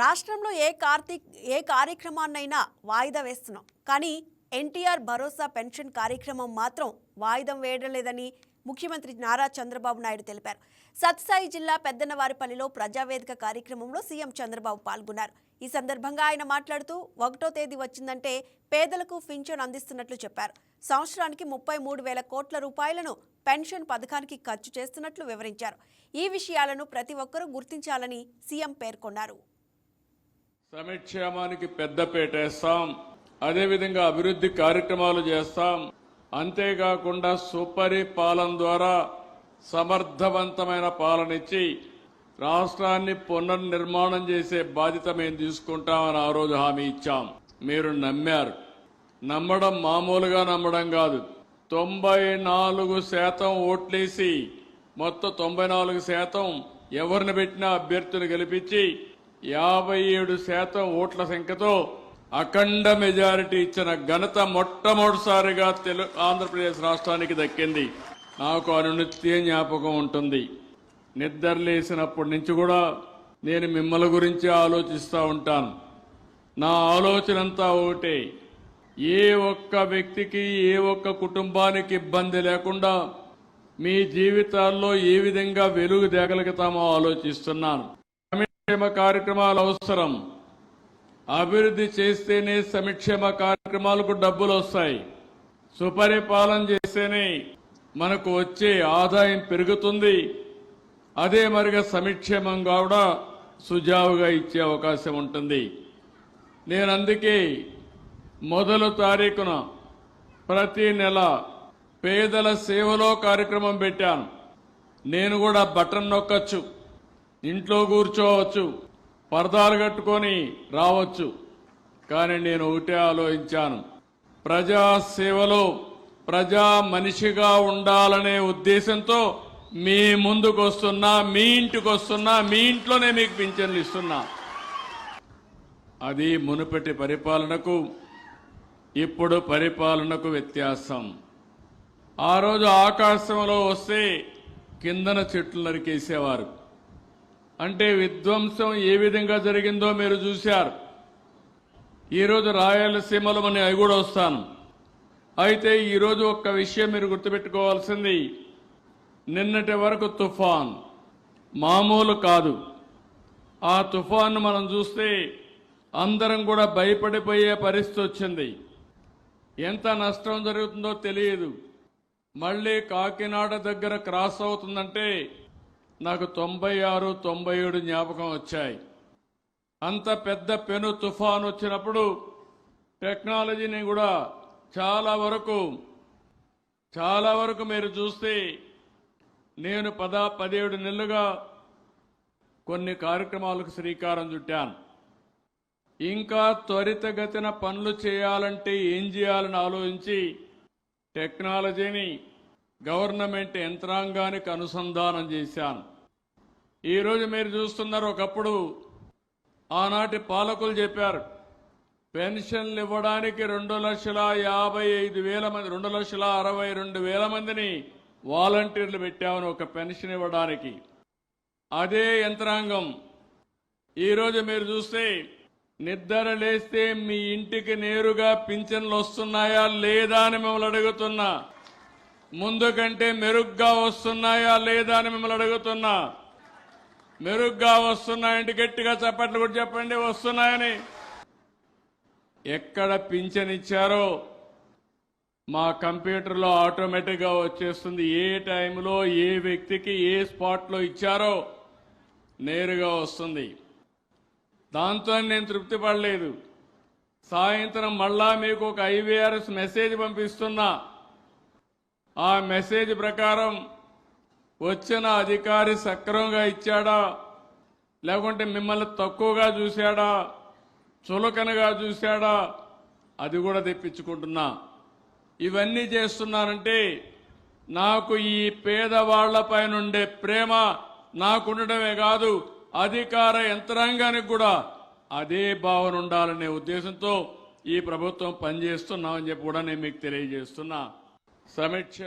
రాష్ట్రంలో ఏ కార్తీక్ ఏ కార్యక్రమాన్నైనా వాయిదా వేస్తున్నాం. కానీ ఎన్టీఆర్ భరోసా పెన్షన్ కార్యక్రమం మాత్రం వాయిదా వేయడం లేదని ముఖ్యమంత్రి నారా చంద్రబాబు నాయుడు తెలిపారు. సత్సాయి జిల్లా పెద్దనవారిపల్లిలో ప్రజావేదిక కార్యక్రమంలో సీఎం చంద్రబాబు పాల్గొన్నారు. ఈ సందర్భంగా ఆయన మాట్లాడుతూ ఒకటో తేదీ వచ్చిందంటే పేదలకు పింఛన్ అందిస్తున్నట్లు చెప్పారు. సంవత్సరానికి ముప్పై మూడు వేల కోట్ల రూపాయలను పెన్షన్ పథకానికి ఖర్చు చేస్తున్నట్లు వివరించారు. ఈ విషయాలను ప్రతి ఒక్కరూ గుర్తించాలని సీఎం పేర్కొన్నారు. సంక్షేమానికి పెద్దపేట వేస్తాం అదేవిధంగా అభివృద్ధి కార్యక్రమాలు చేస్తాం. అంతేకాకుండా సుపరిపాలన ద్వారా సమర్థవంతమైన పాలన ఇచ్చి రాష్ట్రాన్ని పునర్నిర్మాణం చేసే బాధ్యత మేము తీసుకుంటామని ఆ రోజు హామీ ఇచ్చాం. మీరు నమ్మారు. నమ్మడం మామూలుగా నమ్మడం కాదు. తొంభై నాలుగు శాతం ఓట్లేసి మొత్తం తొంభై నాలుగు శాతం ఎవరిని పెట్టినా అభ్యర్థులు గెలిపించి యాభై ఏడు శాతం ఓట్ల సంఖ్యతో అఖండ మెజారిటీ ఇచ్చిన ఘనత మొట్టమొదటిసారిగా తెలు ఆంధ్రప్రదేశ్ రాష్ట్రానికి దక్కింది. నాకు అనునిత్య జ్ఞాపకం ఉంటుంది. నిద్రలేసినప్పటి నుంచి కూడా నేను మిమ్మల్ని గురించి ఆలోచిస్తూ ఉంటాను. నా ఆలోచన అంతా ఒకటే. ఏ ఒక్క వ్యక్తికి ఏ ఒక్క కుటుంబానికి ఇబ్బంది లేకుండా మీ జీవితాల్లో ఏ విధంగా వెలుగు దేగలుగుతామో ఆలోచిస్తున్నాను. సంక్షేమ కార్యక్రమాలు అవసరం. అభివృద్ధి చేస్తేనే సంక్షేమ కార్యక్రమాలకు డబ్బులు వస్తాయి. సుపరిపాలన చేస్తేనే మనకు వచ్చే ఆదాయం పెరుగుతుంది. అదే మరిగా సంక్షేమంగా కూడా సుజావుగా ఇచ్చే అవకాశం ఉంటుంది. నేను అందుకే మొదలు తారీఖున ప్రతి నెల పేదల సేవలో కార్యక్రమం పెట్టాను. నేను కూడా బటన్ నొక్కచ్చు. ఇంట్లో కూర్చోవచ్చు పరదాలు కట్టుకొని రావచ్చు. కానీ నేను ఒకటే ఆలోచించాను. ప్రజా సేవలో ప్రజా మనిషిగా ఉండాలనే ఉద్దేశంతో మీ ముందుకు వస్తున్నా మీ ఇంటికి వస్తున్నా మీ ఇంట్లోనే మీకు పింఛన్లు ఇస్తున్నా. అది మునుపటి పరిపాలనకు ఇప్పుడు పరిపాలనకు వ్యత్యాసం. ఆ రోజు ఆకాశంలో వస్తే కిందన చెట్లు నరికేసేవారు. అంటే విధ్వంసం ఏ విధంగా జరిగిందో మీరు చూశారు. ఈరోజు రాయలసీమలో మనం అవి కూడా వస్తాను. అయితే ఈరోజు ఒక్క విషయం మీరు గుర్తుపెట్టుకోవాల్సింది. నిన్నటి వరకు తుఫాన్. మామూలు కాదు. ఆ తుఫాన్ మనం చూస్తే అందరం కూడా భయపడిపోయే పరిస్థితి వచ్చింది. ఎంత నష్టం జరుగుతుందో తెలియదు. మళ్ళీ కాకినాడ దగ్గర క్రాస్ అవుతుందంటే నాకు తొంభై ఆరు తొంభై ఏడు జ్ఞాపకం వచ్చాయి. అంత పెద్ద పెను తుఫాన్ వచ్చినప్పుడు టెక్నాలజీని కూడా చాలా వరకు చాలా వరకు మీరు చూస్తే నేను పద పదిహేడు నెలలుగా కొన్ని కార్యక్రమాలకు శ్రీకారం చుట్టాను. ఇంకా త్వరితగతిన పనులు చేయాలంటే ఏం చేయాలని ఆలోచించి టెక్నాలజీని గవర్నమెంట్ యంత్రాంగానికి అనుసంధానం చేశాను. ఈరోజు మీరు చూస్తున్నారు ఒకప్పుడు ఆనాటి పాలకులు చెప్పారు పెన్షన్లు ఇవ్వడానికి రెండు లక్షల యాభై ఐదు వేల మంది రెండు లక్షల అరవై రెండు వేల మందిని వాలంటీర్లు పెట్టామని ఒక పెన్షన్ ఇవ్వడానికి. అదే యంత్రాంగం. ఈరోజు మీరు చూస్తే నిద్ర లేస్తే మీ ఇంటికి నేరుగా పింఛన్లు వస్తున్నాయా లేదా అని మిమ్మల్ని అడుగుతున్నా. ముందు కంటే మెరుగ్గా వస్తున్నాయా లేదా అని మిమ్మల్ని అడుగుతున్నా. మెరుగ్గా వస్తున్నాయంటే గట్టిగా చప్పట్లు కూడా చెప్పండి వస్తున్నాయని. ఎక్కడ పింఛన్ ఇచ్చారో మా కంప్యూటర్లో ఆటోమేటిక్గా వచ్చేస్తుంది. ఏ టైంలో ఏ వ్యక్తికి ఏ స్పాట్లో ఇచ్చారో నేరుగా వస్తుంది. దాంతో నేను తృప్తి పడలేదు. సాయంత్రం మళ్ళా మీకు ఒక ఐవీఆర్ఎస్ మెసేజ్ పంపిస్తున్నా. ఆ మెసేజ్ ప్రకారం వచ్చిన అధికారి సక్రమంగా ఇచ్చాడా? లేకుంటే మిమ్మల్ని తక్కువగా చూశాడా? చులకనగా చూశాడా? అది కూడా తెప్పించుకుంటున్నా. ఇవన్నీ చేస్తున్నానంటే నాకు ఈ పేదవాళ్ళపై నుండే ప్రేమ నాకుండటమే కాదు అధికార యంత్రాంగానికి కూడా అదే భావన ఉండాలనే ఉద్దేశంతో ఈ ప్రభుత్వం పనిచేస్తున్నామని చెప్పి కూడా నేను మీకు తెలియజేస్తున్నా. సమీక్ష